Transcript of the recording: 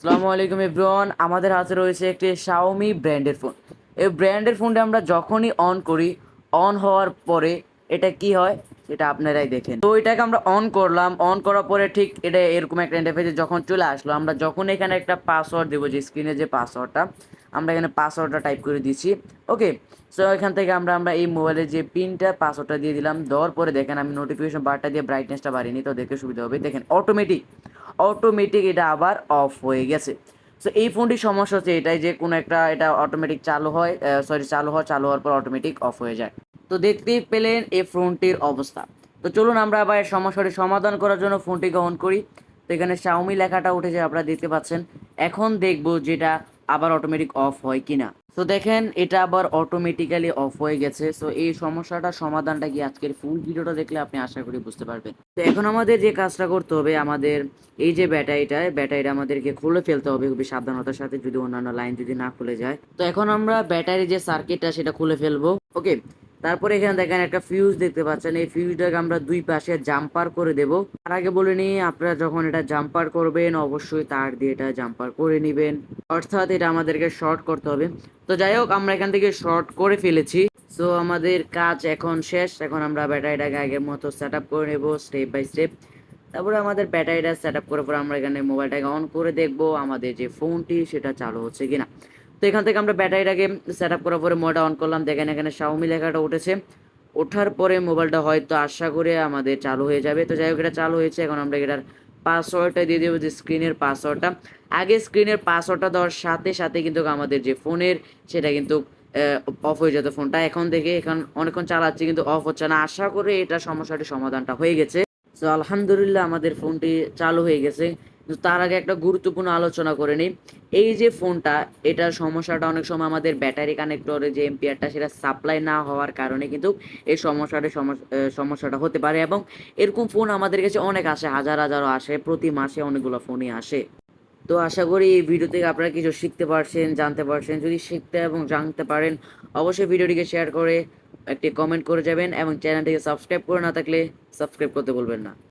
আসসালামু আলাইকুম এভরিওয়ান, আমাদের হাতে রয়েছে একটি শাওমি ব্র্যান্ডের ফোন এই ব্র্যান্ডের ফোনটা আমরা যখনই অন করি অন হওয়ার পরে এটা কি হয়? সেটা আপনারাই দেখেন। তো এটাকে আমরা অন করলাম অন করার পরে ঠিক এটা এরকম একটা ইন্টারফেসে যখন চলে আসলো, আমরা যখন এখানে একটা পাসওয়ার্ড দেবো, যে স্ক্রিনে যে পাসওয়ার্ডটা আমরা এখানে পাসওয়ার্ডটা টাইপ করে দিচ্ছি। ওকে সো এখান থেকে আমরা আমরা এই মোবাইলের যে পিনটা পাসওয়ার্ডটা দিয়ে দিলাম। দেওয়ার পরে দেখেন আমি নোটিফিকেশন বারটা দিয়ে ব্রাইটনেসটা বাড়িয়ে নিই, তো দেখতে সুবিধা হবে। দেখেন অটোমেটিক অটোমেটিক এটা আবার অফ হয়ে গেছে। সো এই ফোনটির সমস্যা হচ্ছে এটাই যে কোনো একটা এটা অটোমেটিক চালু হয় সরি চালু হয়, চালু হওয়ার পর অটোমেটিক অফ হয়ে যায়। তো দেখতেই পেলেন এই ফোনটির অবস্থা। তো চলুন আমরা আবার সমস্যাটি সমাধান করার জন্য ফোনটি গ্রহণ করি। তো এখানে শাওমি লেখাটা উঠেছে, আপনারা দেখতে পাচ্ছেন। এখন দেখব যেটা আবার অটোমেটিক অফ হয় কিনা? তো দেখেন, এটা আবার অটোমেটিক্যালি অফ হয়ে গেছে। সো এই সমস্যাটার সমাধানটা কি আজকের ফুল ভিডিওটা দেখলে আপনি আশা করি বুঝতে পারবেন। তো এখন আমাদের যে কাজটা করতে হবে, আমাদের এই যে ব্যাটারিটা ব্যাটারিটা আমাদেরকে খুলে ফেলতে হবে খুবই সাবধানতার সাথে যদি অন্যান্য লাইন যদি না খুলে যায়। তো এখন আমরা ব্যাটারি যে সার্কিটটা সেটা খুলে ফেলব। ওকে তারপরে এখানে দেখেন একটা ফিউজ দেখতে পাচ্ছেন। এই ফিউজটাকে আমরা দুই পাশে জাম্পার করে দেব। তার আগে বলে নিই, আপনারা যখন এটা জাম্পার করবেন, অবশ্যই তার দিয়ে এটা জাম্পার করে নেবেন। অর্থাৎ এটা আমাদেরকে শর্ট করতে হবে। তো যাই হোক, আমরা এখান থেকে শর্ট করে ফেলেছি। সো আমাদের কাজ এখন শেষ। এখন আমরা ব্যাটারিটাকে আগের মতো সেট করে নেব স্টেপ বাই স্টেপ তারপরে আমাদের ব্যাটারিটা সেট আপ করার পর আমরা এখানে মোবাইলটাকে অন করে দেখব, আমাদের যে ফোনটি সেটা চালু হচ্ছে কিনা। তো এখান থেকে আমরা ব্যাটারিটাকে সেট আপ করার পরে মোবাইলটা অন করলাম। দেখেন এখানে শাওমি লেখাটা উঠেছে। ওঠার পরে মোবাইলটা হয়তো আশা করে আমাদের চালু হয়ে যাবে। তো যাই হোক, এটা চালু হয়েছে। এখন আমরা এটার পাসওয়ার্ডটা দিয়ে দেবো যে স্ক্রিনের পাসওয়ার্ডটা আগে স্ক্রিনের পাসওয়ার্ডটা দেওয়ার সাথে সাথে কিন্তু আমাদের যে ফোনের সেটা কিন্তু অফ হয়ে যেত ফোনটা এখন থেকে এখন অনেকক্ষণ চালাচ্ছি কিন্তু অফ হচ্ছে না। আশা করে এটা সমস্যাটির সমাধানটা হয়ে গেছে। তো আলহামদুলিল্লাহ আমাদের ফোনটি চালু হয়ে গেছে। তার আগে একটা গুরুত্বপূর্ণ আলোচনা করে নিই। এই যে ফোনটা এটার সমস্যাটা অনেক সময় আমাদের ব্যাটারি কানেক্টরে যে এম্পিয়ারটা সেটা সাপ্লাই না হওয়ার কারণে কিন্তু এই সমস্যাটা, সমস- সমস্যাটা হতে পারে এবং এরকম ফোন আমাদের কাছে অনেক আসে, হাজার হাজারও আসে, প্রতি মাসে অনেকগুলো ফোনই আসে। তো আশা করি এই ভিডিও থেকে আপনারা কিছু শিখতে পারছেন, জানতে পারছেন। যদি শিখতে এবং জানতে পারেন, অবশ্যই ভিডিওটিকে শেয়ার করে একটি কমেন্ট করে যাবেন এবং চ্যানেলটিকে সাবস্ক্রাইব করে না থাকলে সাবস্ক্রাইব করতে বলবেন না।